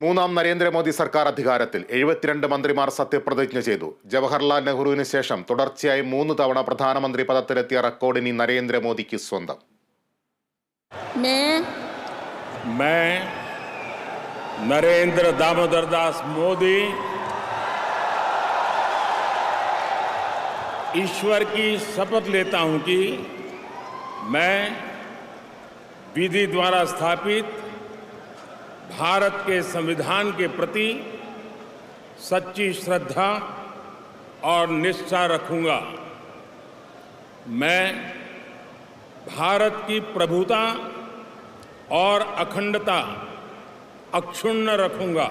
മൂന്നാം നരേന്ദ്രമോദി സർക്കാർ അധികാരത്തിൽ എഴുപത്തിരണ്ട് മന്ത്രിമാർ സത്യപ്രതിജ്ഞ ചെയ്തു ജവഹർലാൽ നെഹ്റുവിന് ശേഷം തുടർച്ചയായി മൂന്ന് തവണ പ്രധാനമന്ത്രി പദത്തിലെത്തിയ റെക്കോർഡ് ഇനി നരേന്ദ്രമോദിക്ക് സ്വന്തം मैं मैं नरेंद्र दामोदर दास मोदी ईश्वर की शपथ लेता हूं कि मैं विधि द्वारा स्थापित भारत के संविधान के प्रति सच्ची श्रद्धा और निष्ठा रखूंगा मैं भारत की प्रभुता और अखंडता अक्षुण्ण रखूंगा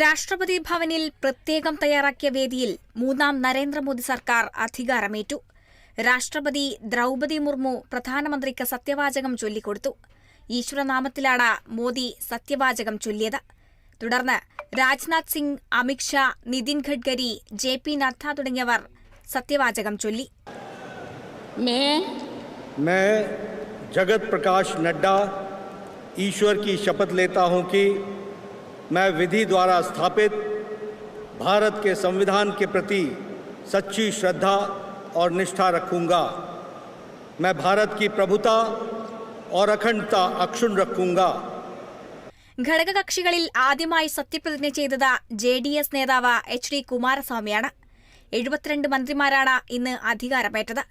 രാഷ്ട്രപതി ഭവനിൽ പ്രത്യേകം തയ്യാറാക്കിയ വേദിയിൽ മൂന്നാം നരേന്ദ്രമോദി സർക്കാർ അധികാരമേറ്റു രാഷ്ട്രപതി ദ്രൗപദി മുർമു പ്രധാനമന്ത്രിക്ക് സത്യവാചകം ചൊല്ലിക്കൊടുത്തു ഈശ്വരനാമത്തിലാണ് മോദി സത്യവാചകം ചൊല്ലിയത് തുടർന്ന് രാജ്നാഥ് സിംഗ് അമിത്ഷാ നിതിൻ ഗഡ്കരി ജെ പി നദ്ദ തുടങ്ങിയവർ സത്യവാചകം ചൊല്ലി ജഗത് പ്രകാശ് നड्डा ईश्वर की शपथ लेता हूँ कि मैं विधि द्वारा स्थापित भारत के संविधान के प्रति सच्ची श्रद्धा और निष्ठा रखूँगा मैं भारत की प्रभुता और अखंडता अक्षुण रखूंगा ഘടകകക്ഷികളിൽ ആദ്യമായി സത്യപ്രതിജ്ഞ ചെയ്തത് ജെ ഡി എസ് നേതാവ് എച്ച് ഡി കുമാരസ്വാമിയാണ് എഴുപത്തിരണ്ട് മന്ത്രിമാരാണ് ഇന്ന് അധികാരമേറ്റത്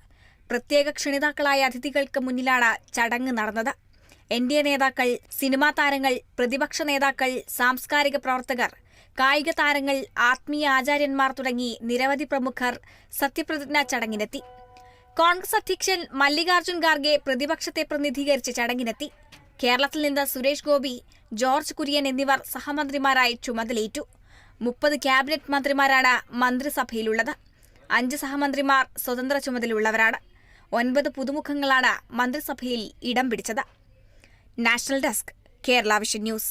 പ്രത്യേക ക്ഷണിതാക്കളായ അതിഥികൾക്ക് മുന്നിലാണ് ചടങ്ങ് നടന്നത് എൻ ഡി എ നേതാക്കൾ സിനിമാ താരങ്ങൾ പ്രതിപക്ഷ നേതാക്കൾ സാംസ്കാരിക പ്രവർത്തകർ കായിക താരങ്ങൾ ആത്മീയ ആചാര്യന്മാർ തുടങ്ങി നിരവധി പ്രമുഖർ സത്യപ്രതിജ്ഞാ ചടങ്ങിനെത്തി കോൺഗ്രസ് അധ്യക്ഷൻ മല്ലികാർജുൻ ഖാർഗെ പ്രതിപക്ഷത്തെ പ്രതിനിധീകരിച്ച് ചടങ്ങിനെത്തി. കേരളത്തിൽ നിന്ന് സുരേഷ് ഗോപി ജോർജ് കുര്യൻ എന്നിവർ സഹമന്ത്രിമാരായി ചുമതലയേറ്റു. മുപ്പത് ക്യാബിനറ്റ് മന്ത്രിമാരാണ് മന്ത്രിസഭയിലുള്ളത്. അഞ്ച് സഹമന്ത്രിമാർ സ്വതന്ത്ര ചുമതലയുള്ളവരാണ്. ഒൻപത് പുതുമുഖങ്ങളാണ് മന്ത്രിസഭയിൽ ഇടം പിടിച്ചത്. National desk Kerala vision news.